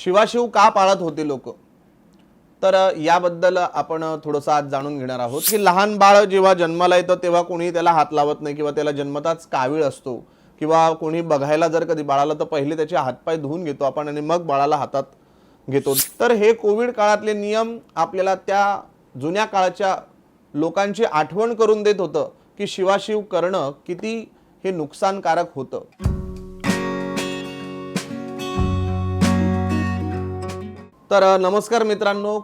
शिवाशिव का पाळत होते लोक? तर याबद्दल आपण थोडंसं आज जाणून घेणार आहोत की लहान बाळ जेव्हा जन्माला येतं तेव्हा कोणी त्याला हात लावत नाही किंवा त्याला जन्मताच कावीळ असतो किंवा कोणी बघायला जर कधी बाळाला तर पहिले त्याचे हातपाय धुवून घेतो आपण आणि मग बाळाला हातात घेतो. तर हे कोविड काळातले नियम आपल्याला त्या जुन्या काळाच्या लोकांची आठवण करून देत होतं की शिवाशिव करणं किती हे नुकसानकारक होतं. तर नमस्कार मित्रांनो.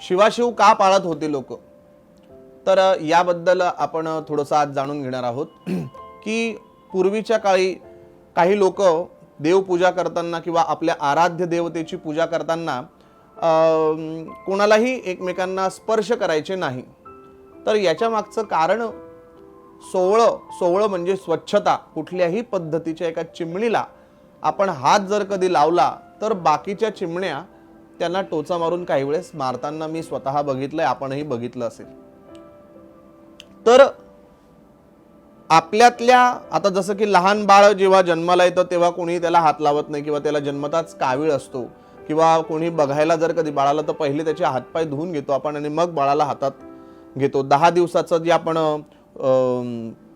शिवाशिव का पाळत होते लोक? तर याबद्दल आपण थोडंसं आज जाणून घेणार आहोत. की पूर्वीच्या काळी काही लोक देवपूजा करताना किंवा आपल्या आराध्य देवतेची पूजा करताना कोणालाही एकमेकांना स्पर्श करायचे नाही. तर याच्या मागचं कारण सोवळं सोवळं म्हणजे स्वच्छता. कुठल्याही पद्धतीच्या एका चिमणीला आपण हात जर कधी लावला तर बाकीच्या चिमण्या त्यांना टोचा मारून काही वेळेस मारताना मी स्वतः बघितलंय आपणही बघितलं असेल. तर आपल्यातल्या आता जसं की लहान बाळ जेव्हा जन्माला येतं तेव्हा कोणी त्याला हात लावत नाही किंवा त्याला जन्मताच कावीळ असतो किंवा कोणी बघायला जर कधी बाळाला तर पहिले त्याचे हातपाय धुवून घेतो आपण आणि मग बाळाला हातात घेतो. दहा दिवसाचं जे आपण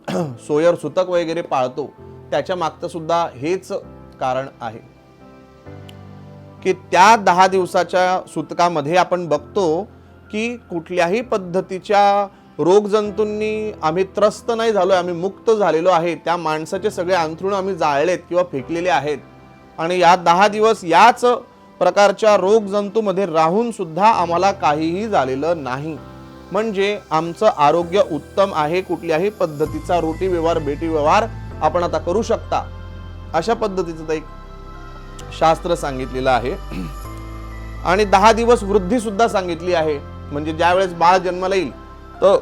सोयर सुतक वगैरे पाळतो त्याच्या मागचं सुद्धा हेच कारण आहे. की त्या दहा दिवसाच्या सुतकामध्ये आपण बघतो की कुठल्याही पद्धतीच्या रोगजंतूंनी आम्ही त्रस्त नाही झालोय आम्ही मुक्त झालेलो आहे. त्या माणसाचे सगळे अंथरुण आम्ही जाळलेत किंवा फेकलेले आहेत. आणि या दहा दिवस याच प्रकारच्या रोगजंतूमध्ये राहून सुद्धा आम्हाला काहीही झालेलं नाही. म्हणजे आमचं आरोग्य उत्तम आहे कुठल्याही पद्धतीचा रोटी व्यवहार बेटी व्यवहार आपण आता करू शकता. अशा पद्धतीचं एक शास्त्र सांगितलेलं आहे. आणि दहा दिवस वृद्धी सुद्धा सांगितली आहे. म्हणजे ज्यावेळेस बाळ जन्माला येईल तर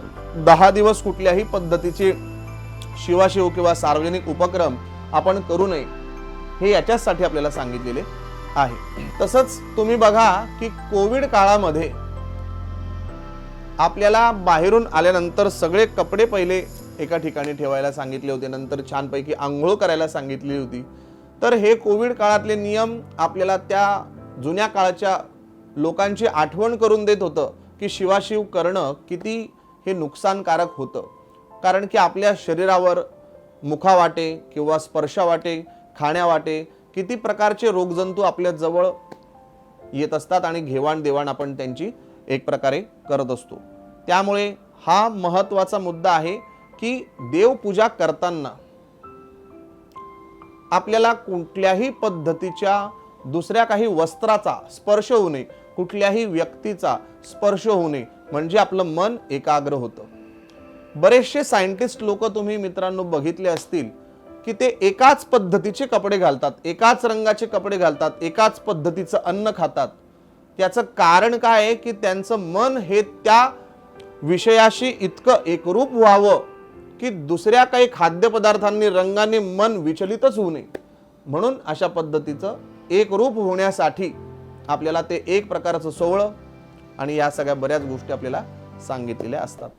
दहा दिवस कुठल्याही पद्धतीचे शिवाशिव किंवा सार्वजनिक उपक्रम आपण करू नये हे याच्याचसाठी आपल्याला सांगितलेले आहे. तसंच तुम्ही बघा की कोविड काळामध्ये आपल्याला बाहेरून आल्यानंतर सगळे कपडे पहिले एका ठिकाणी ठेवायला सांगितले होते. नंतर छानपैकी आंघोळ करायला सांगितली होती. तर हे कोविड काळातले नियम आपल्याला त्या जुन्या काळाच्या लोकांची आठवण करून देत होतं की शिवाशिव करणं किती हे नुकसानकारक होतं. कारण की आपल्या शरीरावर मुखावाटे किंवा स्पर्शावाटे खाण्यावाटे किती प्रकारचे रोगजंतू आपल्या जवळ येत असतात आणि घेवाण देवाण आपण त्यांची एक प्रकारे करत असतो. त्यामुळे हा महत्त्वाचा मुद्दा आहे की देवपूजा करताना आपल्याला कुठल्याही पद्धतीच्या दुसऱ्या काही वस्त्राचा स्पर्श होऊ नये कुठल्याही व्यक्तीचा स्पर्श होऊ नये म्हणजे आपलं मन एकाग्र होतं. बरेचसे सायंटिस्ट लोक तुम्ही मित्रांनो बघितले असतील की ते एकाच पद्धतीचे कपडे घालतात एकाच रंगाचे कपडे घालतात एकाच पद्धतीचं अन्न खातात. त्याचं कारण काय आहे की त्यांचं मन हे त्या विषयाशी इतकं एकरूप व्हावं की दुसऱ्या काही खाद्यपदार्थांनी रंगाने मन विचलितच होऊ नये. म्हणून अशा पद्धतीचं एकरूप होण्यासाठी आपल्याला ते एक प्रकारचं सोवळं आणि या सगळ्या बऱ्याच गोष्टी आपल्याला सांगितलेल्या असतात.